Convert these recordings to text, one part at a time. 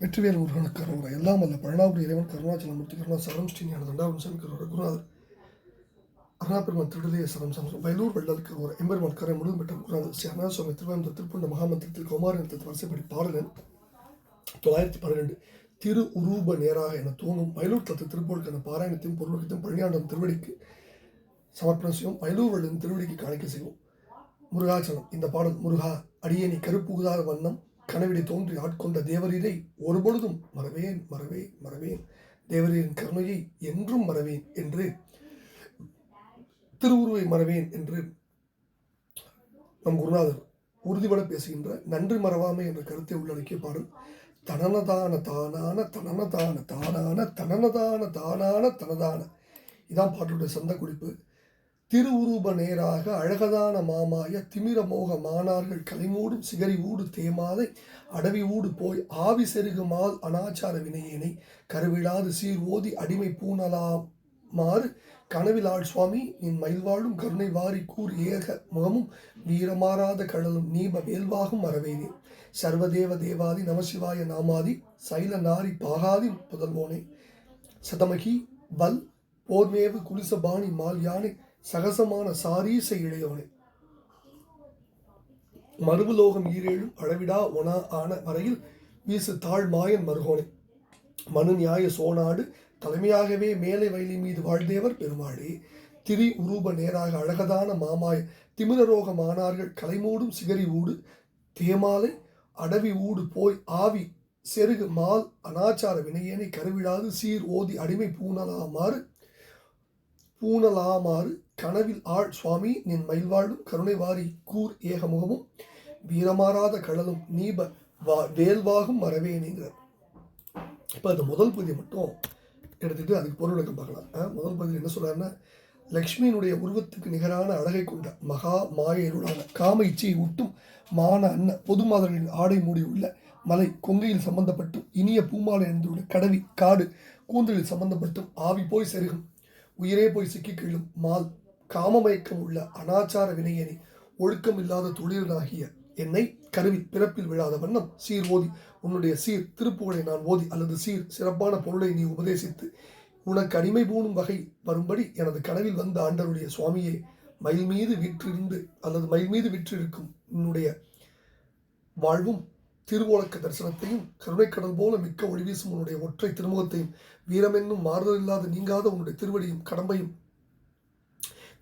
வெற்றிவேல் முருகனுக்கு கருவறை எல்லாம் அல்ல பழனாபுரி இறைவன் கருணாச்சலமூர்த்தி கருணா சரம் ஸ்ரீனியான தண்டாவன் சாமி கருவறை குருநாதர். அருணாபெருமான் திருடலைய சரம் சமசம் வயலூர் வெள்ளல் கருவறை எம்பெருமான் கரை முழுதும் பெற்ற குருநாதர் ஸ்ரீ அருணாசுவாமி திருவாயந்த திருப்பண்ட மகாமந்திரத்தில் கௌமாரி வரிசைப்படி பாடலன் தொள்ளாயிரத்தி பன்னிரெண்டு திரு உரூப நேராக என தோன்றும் வயலூர் தத்து திருப்போலுக்கான பாராயணத்தையும் பொருளுக்கத்தையும் பழனியாண்டம் திருவடிக்கு சமர்ப்பணம் செய்வோம். வயலூர் வெள்ளன் திருவடிக்கு காணிக்க செய்வோம். முருகாச்சலம் இந்த பாடல் முருகா அடியேனி கருப்புகுதாத வண்ணம் கனவிடை தோன்றி ஆட்கொண்ட தேவரீரை ஒருபொழுதும் மறவேன் மறவேன் மறவேன். தேவரீரின் கருணையை என்றும் மறவேன் என்று திருவுருவை மறவேன் என்று நம் குருநாதர் உறுதிபட பேசுகின்ற நன்றி மறவாமை என்ற கருத்தை உள்ளடக்கிய பாடல் தனனதான தானான தனனதான தானான தனனதான தானான தனதான. இதான் பாட்டுடைய சந்த குறிப்பு திருவுருப நேராக அழகதான மாமாய திமிர மோக மானார்கள் கலைமூடும் சிகரி ஊடு தேமாதை அடவி ஊடு போய் ஆவி செருகுமால் அனாச்சார வினையேனை கருவிழாது சீர் ஓதி அடிமை பூணலாமாறு கனவிலாள் சுவாமி நின் மயில்வாழும் கருணை வாரி கூர் ஏக முகமும் வீரமாறாத கடலும் நீப வேல்வாகும் மறவேனே. சர்வதேவ தேவாதி நமசிவாய நாமாதி சைல நாரி பாகாதி புதல்வோனே சதமகி வல் போர்மேவு குலிசபாணி மால் யானை சகசமான சாரீச இளையோனே மறுபுலோகம் ஈரேழும் அளவிடா ஒனா ஆன வரையில் வீசு தாழ் மாயன் மருகோனே. மனு நியாய சோனாடு தலைமையாகவே மேலை வயலி மீது வாழ்தேவர் பெருமாளே. திரி உரூப நேராக அழகதான மாமாய திமிரரோகமானார்கள் கலைமூடும் சிகரி ஊடு தேமாலை அடவி ஊடு போய் ஆவி செருகு மால் அனாச்சார வினையேனை கருவிடாது சீர் ஓதி அடிமை பூனலாமாறு பூனலாமாறு கனவில் ஆள் சுவாமி நின் மயில்வாழும் கருணை வாரி கூர் ஏகமுகமும் வீரமாறாத கடலும் நீப வா வேல்வாகும் மறவேனுங்கிறார் இப்போ அந்த முதல் பகுதியை மட்டும் எடுத்துகிட்டு அதுக்கு பொருள் விளக்கம் பார்க்கலாம். முதல் பகுதியில் என்ன சொல்கிறாருன்னா லக்ஷ்மியினுடைய உருவத்துக்கு நிகரான அழகை கொண்ட மகா மாயருளான காம இச்சையை ஊட்டும் மான அன்ன பொது மாதர்களின் ஆடை மூடி உள்ள மலை கொங்கையில் சம்பந்தப்பட்டும் இனிய பூமாலை அணிந்துள்ள கடவி காடு கூந்தலில் சம்பந்தப்பட்டும் ஆவி போய் செருகும் உயிரே போய் சிக்கி கீழும் மால் காமமயக்கம் உள்ள அனாச்சார வினையனை ஒழுக்கம் இல்லாத தொழிலாகிய என்னை கருவி பிறப்பில் விழாத வண்ணம் சீர் ஓதி உன்னுடைய சீர் திருப்புகளை நான் ஓதி அல்லது சீர் சிறப்பான பொருளை நீ உபதேசித்து உனக்கு அடிமை பூணும் வகை வரும்படி எனது கனவில் வந்த ஆண்டருடைய சுவாமியே மயில் மீது விற்றிருந்து அல்லது மயில் மீது விற்றிருக்கும் உன்னுடைய வாழ்வும் திருவோலக்க தரிசனத்தையும் கருணைக்கடல் போல மிக்க ஒளி வீசும் உன்னுடைய ஒற்றை திருமுகத்தையும் வீரமென்னும் மாறுதல் இல்லாத நீங்காத உன்னுடைய திருவடியும் கடம்பையும்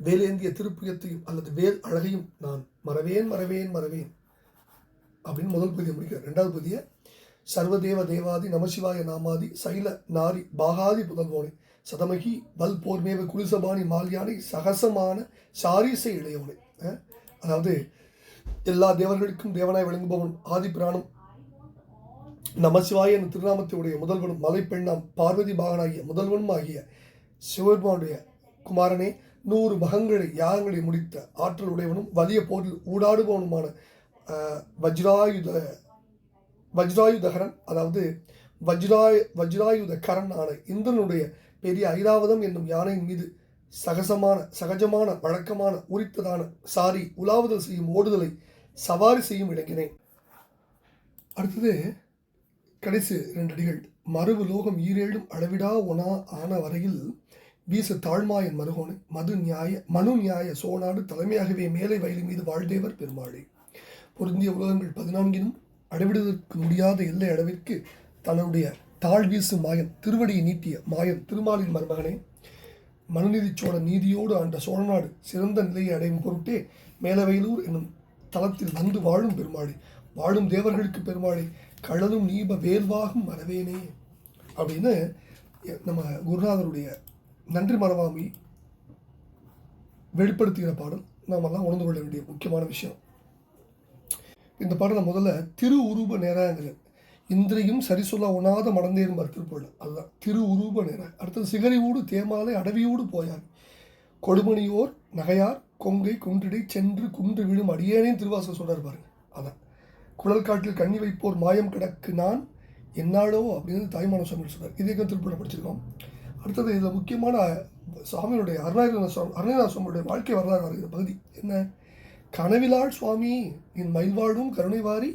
வேலேந்திய திருப்புயத்தையும் அல்லது வேல் அழகையும் நான் மறவேன் மறவேன் மறவேன் அப்படின்னு முதல் பகுதியை முடிக்கிறேன் ரெண்டாவது பகுதியை சர்வதேவ தேவாதி நமசிவாய நாமாதி சைல நாரி பாகாதி புதல்வோனை சதமகி வல் போர்மேவ குலிசபாணி மால்யானை சகசமான சாரீசை இளையவனை. அதாவது எல்லா தேவர்களுக்கும் தேவனாய் விளங்குபவன் ஆதி பிராணம் நமசிவாய என் திருநாமத்தினுடைய முதல்வனும் மலைப்பெண்ணாம் பார்வதி பாகனாகிய முதல்வனும் ஆகிய சிவபெருமானுடைய குமாரனே நூறு மகங்களை யாகங்களை முடித்த ஆற்றல் உடையவனும் வலிய போரில் ஊடாடுபவனுமான வஜ்ராயுத வஜ்ராயுதகரன் அதாவது வஜ்ராய வஜ்ராயுதகரன் ஆன இந்திரனுடைய பெரிய ஐராவதம் என்னும் யானையின் மீது சகசமான சகஜமான வழக்கமான உரித்ததான சாரி உலாவுதல் செய்யும் ஓடுதலை சவாரி செய்யும் இழங்கினேன் அடுத்தது கடைசி ரெண்டு அடிகள். மறுவு லோகம் ஈரேழும் அளவிடா ஒனா ஆன வரையில் வீச தாழ்மாயன் மருகோனை. மது நியாய மனு நியாய சோனாடு தலைமையாகவே மேலை வயலி மீது வாழ்தேவர் பெருமாளே. பொருந்திய உலகங்கள் பதினான்கினும் அளவிடுவதற்கு முடியாத எல்லை அளவிற்கு தன்னுடைய தாழ் வீசு மாயன் திருவடியை நீட்டிய மாயன் திருமாலின் மருமகனே. மனுநீதி சோழன் நீதியோடு ஆண்ட சோழநாடு சிறந்த நிலையை அடையும் பொருட்டே மேலவையிலூர் என்னும் தலத்தில் வந்து வாழும் பெருமாளே. வாழும் தேவர்களுக்கு பெருமாளே கழலும் நீப வேல்வாகும் மறவேனே. அப்படின்னு நம்ம குருநாதருடைய நன்றி மறவாமை வெளிப்படுத்துகிற பாடல் நாமெல்லாம் உணர்ந்து கொள்ள வேண்டிய முக்கியமான விஷயம். இந்த பாடலை முதல்ல திரு உருவ நேரங்கிறது இந்திரியும் சரிசொல்ல உணாத மடந்தேறும் திருப்பொருள் அதுதான் திரு உருவ நேர. அடுத்தது சிகரிவோடு தேமாலை அடவியோடு போயார். கொடுமணியோர் நகையார் கொங்கை குன்றிடை சென்று குன்று விழும் அடியேனே திருவாசகம் சொல்கிறார் பாருங்க. அதான். குழல் காட்டில் கண்ணி வைப்போர் மாயம் கிடக்கு நான் என்னாலோ அப்படின்னு தாய்மான சுவாமி சொல்கிறார் இதே திருப்பூரில் படிச்சிருக்கோம். அடுத்தது இதில் முக்கியமான சுவாமியுடைய அருணாகிரநாத சுவாமி அருணாகிரநாத சுவாமியுடைய வாழ்க்கை வரலாறு வருகிற பகுதி. என்ன? கனவிலாள் சுவாமி என் மயில்வாழும் கருணை வாரி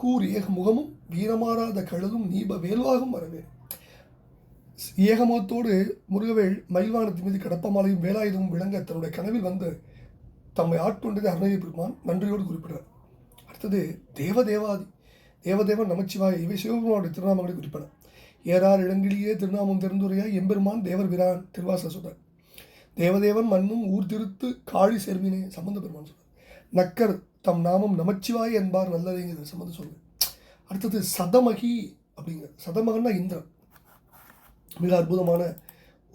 கூர் ஏக முகமும் வீரமாறாத கழுதும் நீப வேல்வாகும் வரவே. ஏகமுகத்தோடு முருகவேள் மயில்வானத்தின் மீது கடப்பமாலையும் வேலாயுதமும் விளங்க தன்னுடைய கனவில் வந்து தம்மை ஆட்கொண்டது அருணகிரி பெருமான் நன்றியோடு குறிப்பிடுறார். அடுத்தது தேவதேவாதி தேவதேவன் நமச்சிவாய இவை சிவபெருமானுடைய திருநாமங்களை குறிப்பன ஏறார் இளங்கிலேயே திருநாமம் தெரிந்துரையாய் எம்பெருமான் தேவர் பிரான் திருவாச சொல்றார். தேவதேவன் மண்ணும் ஊர் திருத்து காழி சேர்மினே சம்பந்த பெருமான் சொல்றார். நக்கர் தம் நாமம் நமச்சிவாய் என்பார் நல்லதைங்கிறது சம்பந்த சொல்லுங்க அடுத்தது சதமகி அப்படிங்கிற சதமகன்னா இந்திரன். மிக அற்புதமான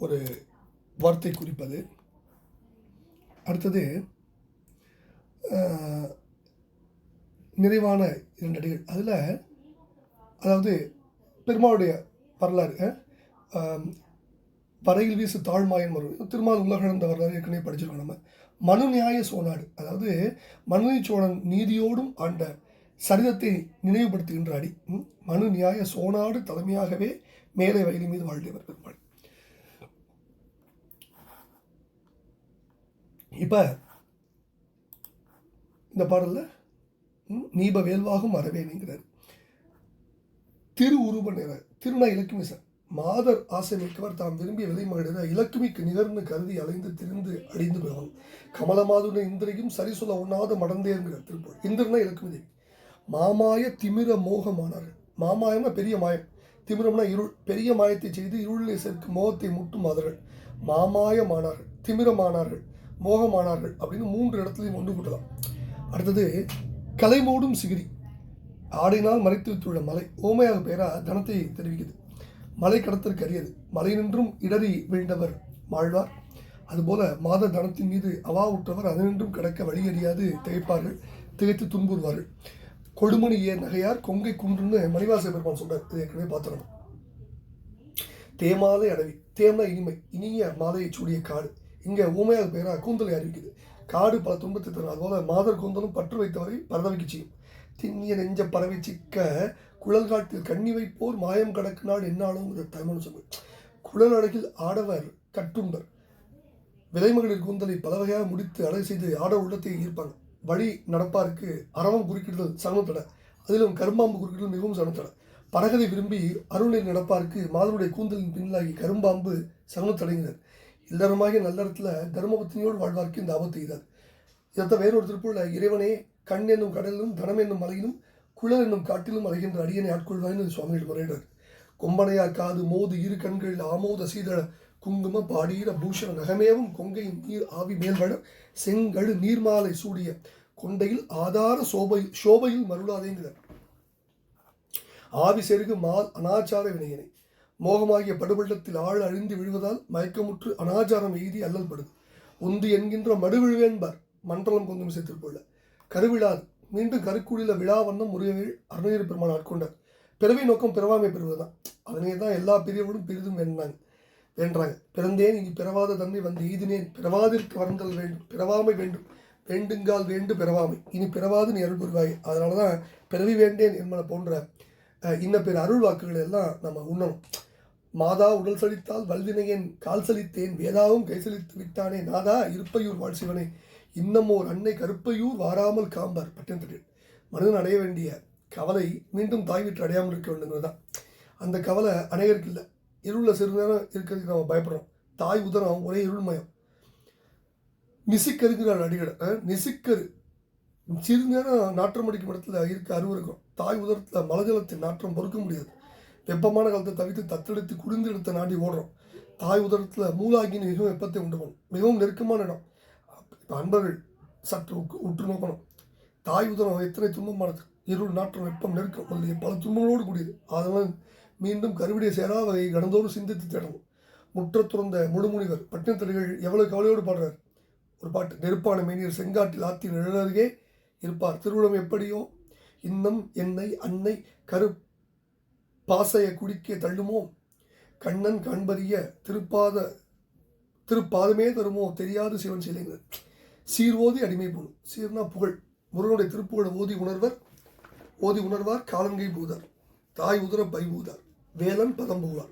ஒரு வார்த்தை குறிப்பது. அடுத்தது நிறைவான இரண்டு அடிகள். அதில் அதாவது பெருமாளுடைய வரலாறு பறையில் வரையில் வீசு தாழ்மாயன் வரும் திருமால் உலகிழந்த வரலாறு ஏற்கனவே படிச்சிருக்கோம் நம்ம. மனு நியாய சோனாடு அதாவது மனுநீ சோழன் நீதியோடும் ஆண்ட சரிதத்தை நினைவுபடுத்துகின்ற அடி மனு நியாய சோனாடு தலைமையாகவே மேலே வயலி மீது வாழ்ந்தவர் பெருமாள். இப்போ இந்த பாடலில் நீப வேல்வாகும் அறவேனுங்கிறார் திரு உருவ நிற திருநா இலக்குமிசன் மாதர் ஆசை மிக்கவர் தாம் விரும்பிய விலை மகளிர இலக்குமிக்கு நிகர்ந்து கருதி அலைந்து திரிந்து அடிந்து போகும். கமலமாதுன இந்திரையும் சரி சொல்ல உண்ணாத மடந்தேங்கிற திருப்பூர் இந்திரனா இலக்குமி தேவி மாமாய திமிர மோகமானார்கள் மாமாயம்னா பெரிய மாயம். திமிரம்னா இருள். பெரிய மாயத்தை செய்து இருளிலே சேர்க்கும் மோகத்தை முட்டும் மாதர்கள். மாமாயமானார்கள் திமிரமானார்கள். மோகமானார்கள் அப்படின்னு மூன்று இடத்துலையும் ஒன்று கூட்டலாம். அடுத்தது கலைமூடும் சிகிரி ஆடினால் மறைத்து வைத்துள்ள மலை. ஓமையாக பெயரா தனத்தை தெரிவிக்குது மலை கடத்தற்கு அரியது. மலை நின்றும் இடறி வீழ்ந்தவர் வாழ்வார். அதுபோல மாத தனத்தின் மீது அவா உற்றவர் அதனின்றும் கடக்க வழி அறியாது திகைப்பார்கள். திகைத்து துன்புறுவார்கள். கொடுமணி ஏ நகையார் கொங்கை குன்றுன்னு மணிவாச பெருமான் சொல்றார். இது ஏற்கனவே பார்த்தோம் தேமாலை அடவி. தேமலை இனிமை. இனிய மாலையை சூடிய காடு. இங்கே ஊமையாக பேரா கூந்தலை அறிவிக்குது காடு பல துன்பத்தை தரும். அதுபோல் மாதர் கூந்தலும் பற்று வைத்தவரை பரதவிக்கு செய்யும். திண்ணிய நெஞ்ச பறவை சிக்க குழல் காட்டில் கண்ணி வைப்போர் மாயம் கடக்கு நாள் என்னாலுங்கிற தமிழ் சொல்லு குழல் அழகில் ஆடவர் கட்டும்பர் விலைமகளிர் கூந்தலை பல வகையாக முடித்து அழகு செய்து ஆட உள்ளத்தை ஈர்ப்பாங்க வழி நடப்பாருக்கு அறவம் குறுக்கிடுதல் சமத்தட அதிலும் கரும்பாம்பு குறுக்கிடுதல் மிகவும் சமத்தட பரகதை விரும்பி அருணை நடப்பாருக்கு மாதனுடைய கூந்தலின் பின்னலாகி கரும்பாம்பு சமத்தடைகிறார் இல்லறமாகிய நல்லறத்தில் தர்மபத்தினியோடு வாழ்வார்க்கு இந்த ஆபத்து எய்தார் இதைத்தான் வேறொரு திருப்பூரில் இறைவனே கண் என்னும் கடலிலும் தனம் என்னும் மலையிலும் குழல் என்னும் காட்டிலும் அலைகின்ற அடியனை ஆட்கொள்வாய்னு சுவாமிகள் முறையிடார் கொம்பனையார் காது மோது இரு கண்கள் ஆமோத சீதள குங்கும பாடீர பூஷண நகமேவும் கொங்கையும் நீர் ஆவி மேல்வட செங்கழு நீர்மாலை சூடிய கொண்டையில் ஆதார சோபை சோபையில் மருளாதேங்கிறார் ஆவி செருகு மால் அனாச்சார வினையினை. மோகமாகிய படுபள்ளத்தில் ஆள் அழிந்து விழுவதால் மயக்கமுற்று அனாச்சாரம் எய்தி அல்லல் படுது உந்து என்கின்ற மடுவிழுவேன்பார் மண்டலம் கொஞ்சம் சேர்த்திருப்போல கருவிழாது. மீண்டும் கருக்குடியில் விழா வண்ணம் முருகவேல் அருணகிரி பெருமான் ஆட்கொண்டார். பிறவி நோக்கம் பிறவாமை பெறுவதுதான். அதனே தான் எல்லா பிரிவுகளும் பெரிதும் வேண்டாங்க. வேண்டாங்க. பிறந்தேன் இனி பிறவாத தன்மை வந்து எய்தினேன். பிறவாதிற்கு வரந்தல் வேண்டும். பிறவாமை வேண்டும். வேண்டுங்கால் வேண்டு பிறவாமை. இனி பிறவாது நீ அருள் புரிவாய் அதனால தான் பிறவி வேண்டேன் என்பன போன்ற இன்ன பிற அருள் வாக்குகளை எல்லாம் நம்ம உண்ணணும். மாதா உடல் சலித்தால் வல்வினையன் கால் சலித்தேன் வேதாவும் கை சலித்து விட்டானே நாதா இருப்பையூர் வாழ் சிவனே. இன்னமோர் அன்னை கருப்பையூர் வாராமல் காம்பார் பட்டினத்தில் மனிதன் அடைய வேண்டிய கவலை மீண்டும் தாய் வீட்டு அடையாமல் இருக்க வேண்டுங்கிறது தான் அந்த கவலை அநேகருக்கு இல்லை. இருளில் சிறு நேரம் இருக்கிறதுக்கு நம்ம பயப்படுறோம். தாய் உதரம் ஒரே இருள்மயம். நிசிக்கருங்கிறார் அடிகடை நிசிக்கரு. சிறு நேரம் நாற்றம் அடிக்கும் இடத்துல இருக்க அறிவு இருக்கும் தாய் உதரத்தில் மலஜலத்தின் நாற்றம் பொறுக்க முடியாது. வெப்பமான காலத்தை தவிர்த்து தத்தெடுத்து குடிந்து எடுத்த நாடி ஓடுறோம். தாய் உதரத்தில் மூலாகின்னு மிகவும் வெப்பத்தை உண்டு பண்ணும். மிகவும் நெருக்கமான இடம். இப்போ அன்பர்கள் சற்று உக்கு- உற்று நோக்கணும். தாய் உதரம் எத்தனை துன்பமானது இருள் நாற்றம் வெப்பம் நெருக்கம் முதலிய பல துன்பங்களோடு கூடியது. அதனால் மீண்டும் கருவிடைய சேரா வகை கடந்தோறும் சிந்தித்து தேடணும் முற்ற துறந்த முழுமுனிவர் பட்டினத்தடிகள் எவ்வளவு கவலையோடு பாடுறார். ஒரு பாட்டு நெருப்பான மேனியர் செங்காட்டில் ஆத்தி நிழலருகே இருப்பார். திருவிழம் எப்படியோ இன்னம் என்னை அன்னை கரு பாசைய குடிக்க தள்ளுமோ? கண்ணன் காண்பறிய திருப்பாத திருப்பாதமே தருமோ? தெரியாது சிவன் சிலைங்கிறது சீர் ஓதி அடிமை போடும் சீர்னா புகழ். முருகனுடைய திருப்புகழை ஓதி உணர்வர் ஓதி உணர்வார் காலங்கை பூதார். தாய் உதர பைபூதார் வேலன் பதம் பூவார்.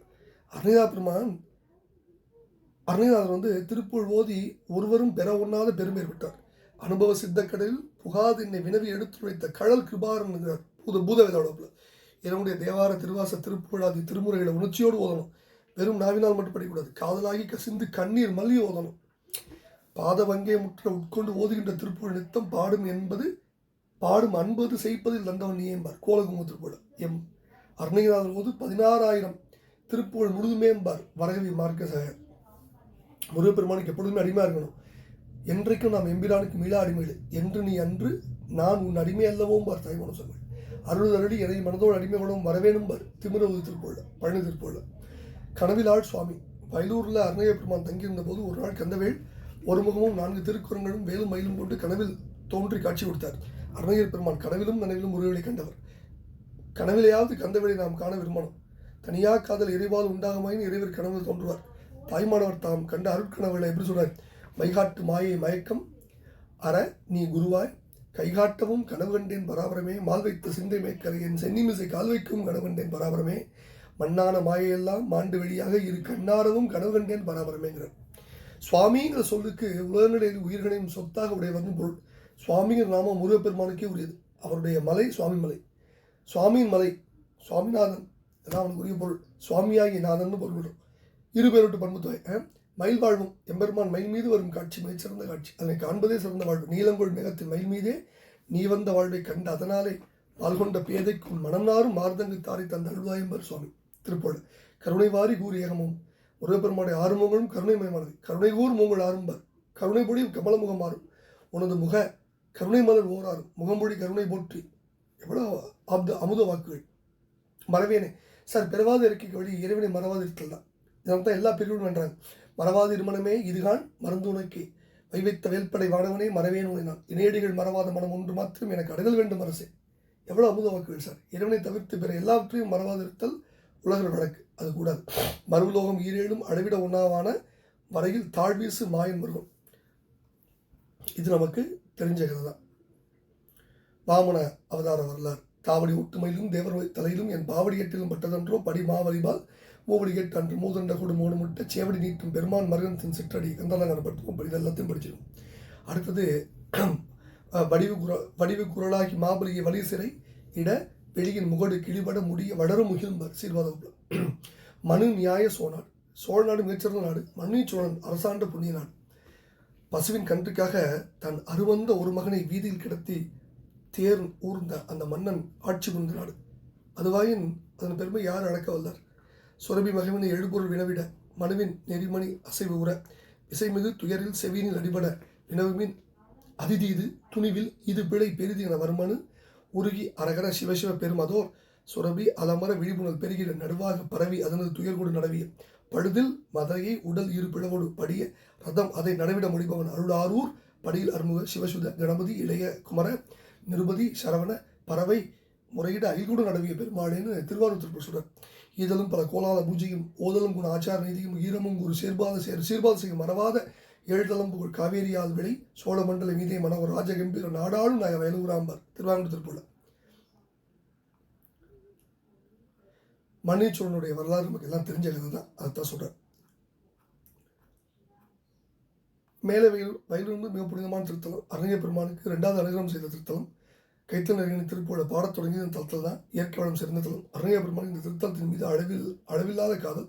அருணா பெருமான் வந்து திருப்புகழ் ஓதி ஒருவரும் பெற ஒண்ணாத பெருமை விட்டார் அனுபவ சித்தக்கடலில் புகாது என்னை வினவி எடுத்துரைத்த கழல் கிருபாரன் என்கிறார். பூத பூதவேதோடப்பில் என்னுடைய தேவார திருவாச திருப்புகழாதி திருமுறைகளை உணர்ச்சியோடு ஓதணும். வெறும் நாவினால் மட்டும் படிக்கக்கூடாது. காதலாகி கசிந்து கண்ணீர் மல்லி ஓதணும். பாத வங்கே முற்ற உட்கொண்டு ஓதுகின்ற திருப்புகழ் நித்தம் பாடும் என்பது பாடும் அன்பது செய்ப்பதில் தந்தவன் நீ என்பார். கோலகும திருப்புகழ் எம். அருணகிரிநாதர் போது பதினாறாயிரம் திருப்புகழ் முழுதுமே என்பார். வரகவி மார்க்க சகர் முருகப்பெருமானுக்கு எப்பொழுதுமே அடிமையாக இருக்கணும். என்றைக்கும் நாம் எம்பிரானுக்கு மீளா அடிமைகள் என்று நீ அன்று நான் உன் அடிமை அல்லவோம் பார் தாய்மான சொன்னாள் அருள் எதை மனதோடு அடிமைகளும் வரவேணும்பர் வரவேணும் பார். பழனி திருப்போல கனவிலாள் சுவாமி வயலூரில் அருணைய பெருமான் தங்கியிருந்த போது ஒரு நாள் கந்தவேள் ஒரு முகமும் நான்கு திருக்குறங்களும் வேலும் மயிலும் கொண்டு கனவில் தோன்றி காட்சி கொடுத்தார். அருணையர் பெருமான் கனவிலும் நனவிலும் முருகனை கண்டவர். கனவிலையாவது கந்தவேளை நாம் காண விரும்பணும். தனியாக காதல் இறைவால் உண்டாகமாயின் இறைவர் கனவில் தோன்றுவார். தாய்மானவர் தாம் கண்ட அருட்கனவுகளை எப்படி சொல்றார்? மைகாட்டு மாயை மயக்கம். அற நீ குருவாய். கைகாட்டவும் கனவு கண்டேன் பராபரமே மால் வைத்த சிந்தை மேய்க்கரை என் சென்னிமிசை கால் வைக்கும் கனவு கண்டேன் பராபரமே. மண்ணான மாயையெல்லாம் மாண்டு வெளியாக இரு கண்ணாரவும் கனவு கண்டேன் பராபரமேங்கிறார். சுவாமிங்கிற சொல்லுக்கு உலகநிலையில் உயிர்களையும் சொத்தாக உடையவர்னு பொருள். சுவாமிங்கிற நாமம் முருகப்பெருமானுக்கே உரியது. அவருடைய மலை சுவாமி மலை. சுவாமியின் மலை சுவாமிநாதன். அதான் அவனுக்கு உரிய பொருள். சுவாமியாகி நாதன் பொருள். இருபேரொட்டு பண்புத்துவை மயில் வாழ்வும் எம்பெருமான் மயில் மீது வரும் காட்சி மிகச்சிறந்த காட்சி. அதனை காண்பதே சிறந்த வாழ்வு. நீலங்கோள் மேகத்தில் மயில் மீதே நீ வந்த வாழ்வை கண்டு அதனாலே பால்கொண்ட பேதைக்கு உன் மனம் மார்தங்கு தாரை தந்த அழுவாயம்பர் சுவாமி. திருப்போடு கருணை வாரி கூர் ஏகமும் முருகப்பெருமானுடைய ஆறுமுகங்களும் கருணைமயமானது. கருணை கூர் மூங்கள் ஆரம்பர் கருணை பொடி கமலமுகம் மாறும் உனது முக கருணை மலர் ஓராறும். முகம்பொடி கருணை போற்றி. எவ்வளோ அப்த அமுத வாக்குகள். மறவேனே சார் பிறவாத இருக்கைக்கு வழி இறைவனை மறவாத இருத்தல் தான். இதனால தான் எல்லா பிரிவும் வேண்டாங்க மறவாதிரு மனமே இதுகான் மருந்து வைவித்த வைவைத்த வேல்படை வானவனே மறவேன் உனைனான் இணையடிகள் மறவாத மனம் ஒன்று மாத்திரம் எனக்கு அடகல் வேண்டும் அரசே. எவ்வளோ அமுத வாக்குகள் சார்? இறைவனை தவிர்த்து பிற எல்லாவற்றையும் மறவாதிருத்தல் உலகில் வழக்கு. அது கூடாது. மறுலோகம் ஈரேழும் அளவிட உண்ணாவான வரையில் தாழ்வீசு மாயன் முருகன். இது நமக்கு தெரிஞ்ச கதை தான். வாமன அவதார வரலாறு. தாவடி ஒட்டுமையிலும் தேவர் தலையிலும் என் பாவடி எட்டிலும் பட்டதன்றோ படி மாவலிபால் மூவடி கேட்டு அன்று மூதண்ட கொடு முட்டை சேவடி நீட்டும் பெருமான் மருகனத்தின் சிற்றடி கந்தெல்லாம் படுத்துவோம் இது எல்லாத்தையும் படிச்சிடும். அடுத்தது வடிவு குர வடிவு குரலாகி மாபலிய வலி சிறை இட வெளியின் முகடு கிழிபட முடிய வளரும் முகில்பர் சீர்வாதம் மனு நியாய சோழநாடு சோழ நாடு மிகச்சிறந்த நாடு. மன்னி சோழன் அரசாண்ட புண்ணிய நாடு. பசுவின் கன்றுக்காக தன் அருவந்த ஒரு மகனை வீதியில் கிடத்தி தேர் ஊர்ந்த அந்த மன்னன் ஆட்சி புரிந்த நாடு. அதுவாயின் அதன் பெருமை யார் அடக்க வல்லார் சுரபி மகிமனை எழுபொருள் வினவிட மனுவின் நெறிமணி அசைவு உற. இசைமிகு துயரில் செவியினில் அடிபட வினவுமின் அதிதீது துணிவில் இது பிழை பெரிது என வருமனு உருகி அரகர சிவசிவ பெருமதோர். சுரபி அலமர விழிப்புணர்வு பெருகிற நடுவாக பரவி அதனது துயர்கொடு நடவிய. பழுதில் மதையை உடல் இரு பிளவோடு படிய ரதம் அதை நடவிட முடிபவன் அருளாரூர். படியில் அருமுக சிவசுத கணபதி இளைய குமர நிருபதி சரவண பறவை முறையிட அயில்கூடு நடவிய பெருமாளேன்னு திருவாரூர் திருப்பூர் சொல்றார். ஈதலும் பல கோலால பூஜையும் ஓதலும் குண ஆச்சார நீதியும் ஈரமும் ஒரு சீர்பாத சேர் சீர்பாத செய்யும் மறவாத எழுதலம் புகழ் காவேரியால் விளை சோழமண்டல மீதே மனவர் ராஜகம்பீர நாடாளும் நாய வயலூராம்பர் திருவாங்கூர் போல மன்னிச்சோழனுடைய வரலாறு நமக்கு எல்லாம் தெரிஞ்ச கதை தான் அதைத்தான் சொல்கிறேன் மேலே வயல் வயலூர் மிக புனிதமான திருத்தலம் அரண்ய பெருமானுக்கு ரெண்டாவது அனுகிரகம் செய்த திருத்தலம் கைத்தல் நெருங்கின பாடத் தொடங்கிய இந்த தளத்தில் தான் இயற்கை வளம் சிறந்த தளம். அரண்ய பெருமான் இந்த திருத்தலத்தின் மீது அளவில் அளவில்லாத காதல்.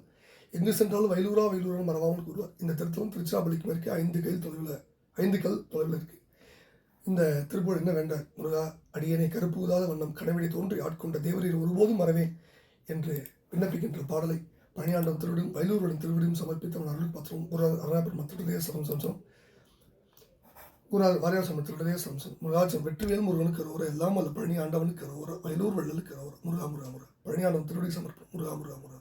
எங்கு சென்றாலும் வயலூரா வயலூரா மறவாமல் கூறுவார். இந்த திருத்தலம் திருச்சிராப்பள்ளிக்கு மேற்கே ஐந்து கைல் தொலைவில் ஐந்து கல் தொலைவில் இருக்கு. இந்த திருப்பூர் என்ன வேண்டார்? முருகா அடியனை கருப்புதாத வண்ணம் கனவிடை தோன்றி ஆட்கொண்ட தேவரீர் ஒருபோதும் மறவேன் என்று விண்ணப்பிக்கின்ற பாடலை பணியாண்டம் திருவிடும் வயலூருடன் திருவிடும் சமர்ப்பித்தவன் அருள் பத்திரம் ஒரு அருணாபெருமா சரம் சம்சம் குரு வாரியார் சம சம்சம் முருகாச்சம் வெற்றிவேல் முருகனுக்கு கரோர எல்லாம் அல்ல பழனி ஆண்டவனுக்கு கரோர வயலூர் வள்ளலுக்கு கரோர முருகா முருகா முருகா. பழனியாண்டவன் திருவடி சமர்ப்பணம். முருகா முருகா முருகா.